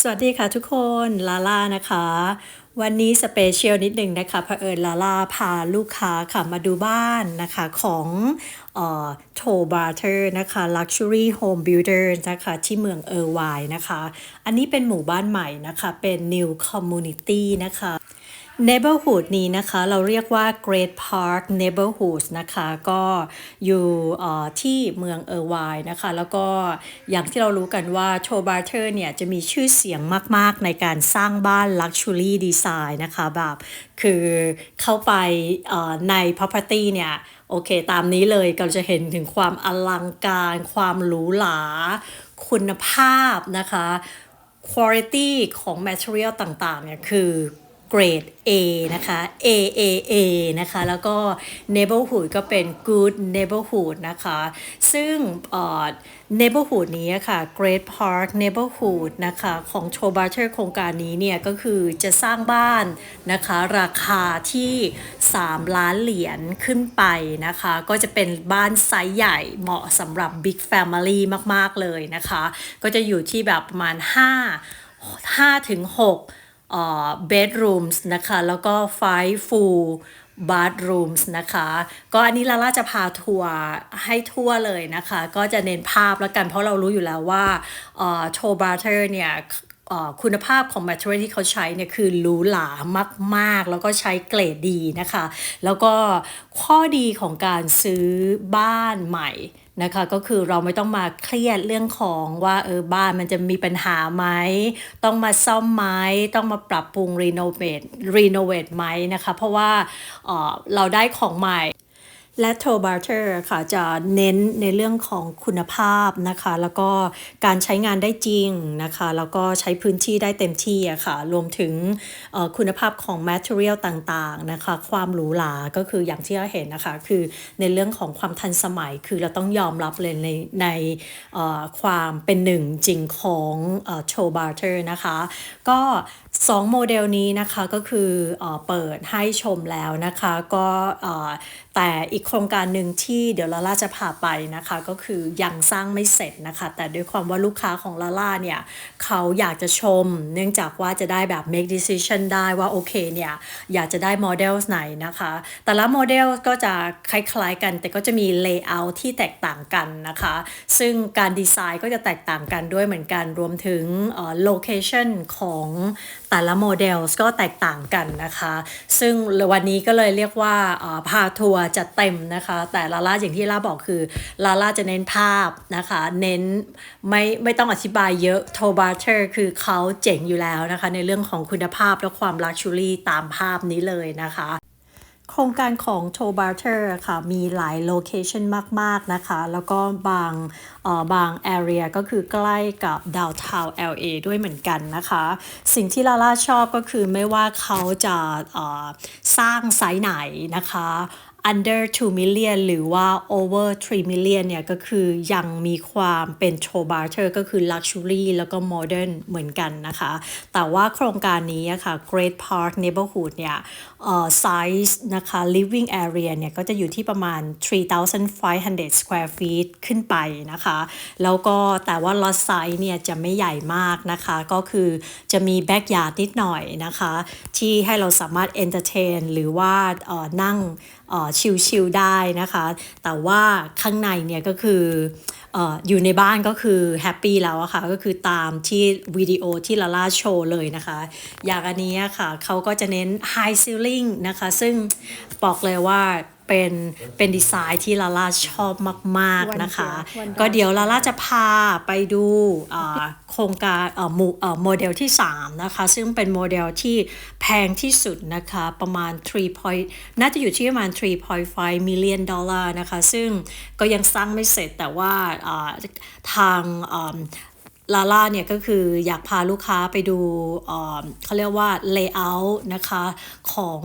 สวัสดีค่ะทุกคนลาล่านะคะ วันนี้สเปเชียลนิดหนึ่งนะคะเผอิญลาล่าพาลูกค้าค่ะมาดูบ้านนะคะของโทบาร์เทอร์นะคะ Luxury Home Builder นะคะที่เมืองเออร์ไวน์นะคะ อันนี้เป็นหมู่บ้านใหม่นะคะ เป็น New Community นะคะ neighborhood นี้นะคะเราเรียกว่า Great Park Neighborhood นะคะก็อยู่ที่เมืองเออร์ไวน์นะคะแล้วก็อย่างที่เรารู้กันว่าโชบาร์เทอร์เนี่ยจะมีชื่อเสียงมากๆในการสร้างบ้าน Luxury Design นะคะแบบคือเข้าไปใน property เนี่ยโอเคตามนี้เลยเราจะเห็นถึงความอลังการ ความหรูหรา คุณภาพนะคะ quality ของ material ต่างๆเนี่ยคือ เกรด A นะคะ A A A นะคะ แล้วก็ neighborhood ก็เป็น good neighborhood นะคะ ซึ่ง neighborhood นี้ค่ะ Great Park neighborhood นะคะ ของ t o b a t e r โครงการนี้เนี่ย ก็คือจะสร้างบ้านนะคะ ราคาที่ 3 ล้านเหรียญขึ้นไปนะคะ ก็จะเป็นบ้านไซส์ใหญ่เหมาะสำหรับ Big Family มาก ๆ เลยนะคะ ก็จะอยู่ที่แบบประมาณ 5 5ถึง6 bedrooms นะคะ แล้วก็ five full bathrooms นะคะ ก็อันนี้ลาล่าจะพาทัวร์ให้ทั่วเลยนะคะ ก็จะเน้นภาพแล้วกันเพราะเรารู้อยู่แล้วว่าโทบาร์เทอร์เนี่ยคุณภาพของแมทเทอเรียลที่เขาใช้เนี่ยคือหรูหรามาก ๆ แล้วก็ใช้เกรดดีนะคะ แล้วก็ข้อดีของการซื้อบ้านใหม่ นะคะก็คือเราไม่ต้องมาเครียดเรื่องของว่าเออบ้านมันจะมีปัญหาไหมต้องมาซ่อมไหมต้องมาปรับปรุงรีโนเวทรีโนเวทไหมนะคะ เพราะว่าเออเราได้ของใหม่ และ t o b a r t e r ค่ะจะเน้นในเรื่องของคุณภาพนะคะ แล้วก็การใช้งานได้จริงนะคะ แล้วก็ใช้พื้นที่ได้เต็มที่อะค่ะ รวมถึงคุณภาพของ material ต่างๆนะคะ ความหรูหราก็คืออย่างที่เราเห็นนะคะ คือในเรื่องของความทันสมัยคือเราต้องยอมรับเลยในในความเป็นหนึ่งจริงของ t o b a r t e r นะคะ ก็2โมเดลนี้นะคะก็คืออเปิดให้ชมแล้วนะคะ ก็แต่อีกโครงการหนึ่งที่เดี๋ยวลาล่าจะพาไปนะคะ ก็คือยังสร้างไม่เสร็จนะคะ แต่ด้วยความว่าลูกค้าของลาล่าเนี่ยเขาอยากจะชม เนื่องจากว่าจะได้แบบ make decision ได้ว่าโอเคเนี่ยอยากจะได้โมเดลไหนนะคะ แต่ละโมเดลก็จะคล้ายๆกัน แต่ก็จะมี layout ที่แตกต่างกันนะคะ ซึ่งการดีไซน์ก็จะแตกต่างกันด้วยเหมือนกันรวมถึง location ของแต่ละโมเดลก็แตกต่างกันนะคะ ซึ่งวันนี้ก็เลยเรียกว่าพาทัวร์จะเต็มนะคะ แต่ลาล่าอย่างที่ลาบอกคือลาล่าจะเน้นภาพนะคะ เน้นไม่ไม่ต้องอธิบายเยอะโทบาร์เทอร์คือเขาเจ๋งอยู่แล้วนะคะ ในเรื่องของคุณภาพและความลักชูรี่ตามภาพนี้เลยนะคะโครงการของ t o b a r t e r ค่ะ มีหลายโลเคชันมาก ๆ นะคะ แล้วก็บางบาง area ก็คือใกล้กับ downtown LA ด้วยเหมือนกันนะคะ สิ่งที่ลาล่าชอบก็คือไม่ว่าเขาจะสร้างไซส์ไหนนะคะ under 2 million หรือว่า over 3 million เนี่ยก็คือยังมีความเป็น show barter ก็คือ luxury แล้วก็ modern เหมือนกันนะคะ แต่ว่าโครงการนี้ค่ะ Great Park Neighborhood เนี่ยเอ่อ size นะคะ living area เนี่ยก็จะอยู่ที่ประมาณ 3,500 square feet ขึ้นไปนะคะ แล้วก็แต่ว่า lot size เนี่ยจะไม่ใหญ่มากนะคะ ก็คือจะมี backyard นิดหน่อยนะคะ ที่ให้เราสามารถ entertain หรือว่านั่งชิลๆได้นะคะ แต่ว่าข้างในเนี่ยก็คืออยู่ในบ้านก็คือแฮปปี้แล้วอะค่ะ ก็คือตามที่วิดีโอที่ลาล่าโชว์เลยนะคะ อย่างอันนี้ค่ะเขาก็จะเน้นไฮซิลลิงนะคะ ซึ่งบอกเลยว่า เป็นเป็นดีไซน์ที่ลาล่าชอบมาก ๆ นะคะ ก็เดี๋ยวลาล่าจะพาไปดูโครงการโมเดลที่ 3 นะคะ ซึ่งเป็นโมเดลที่แพงที่สุดนะคะ ประมาณ 3 point น่าจะอยู่ที่ประมาณ 3.5 million ดอลลาร์นะคะ ซึ่งก็ยังสร้างไม่เสร็จแต่ว่าทาง ลาล่าเนี่ยก็คืออยากพาลูกค้าไปดูเขาเรียกว่า layout นะคะของ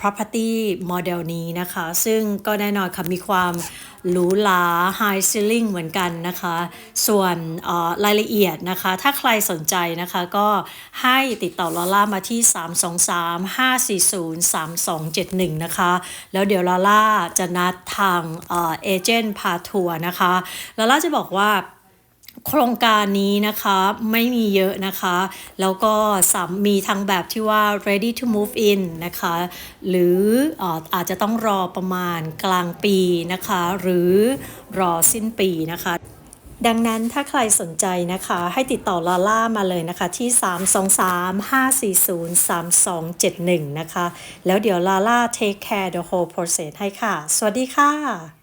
property model นี้นะคะ ซึ่งก็แน่นอนค่ะมีความหรูหรา high ceiling เหมือนกันนะคะ ส่วนรายละเอียดนะคะ ถ้าใครสนใจนะคะก็ให้ติดต่อลาล่ามาที่ 323-540-3271 นะคะ แล้วเดี๋ยวลาล่าจะนัดทางเอเจนต์พาทัวร์นะคะ ลาล่าจะบอกว่า โครงการนี้นะคะไม่มีเยอะนะคะ แล้วก็สามมีทั้งแบบที่ว่า ready to move in นะคะ หรือเอ่ออาจจะต้องรอประมาณกลางปีนะคะ หรือรอสิ้นปีนะคะดังนั้นถ้าใครสนใจนะคะให้ติดต่อลาล่ามาเลยนะคะที่ 323-540-3271 นะคะ แล้วเดี๋ยวลาล่า take care the whole process ให้ค่ะ สวัสดีค่ะ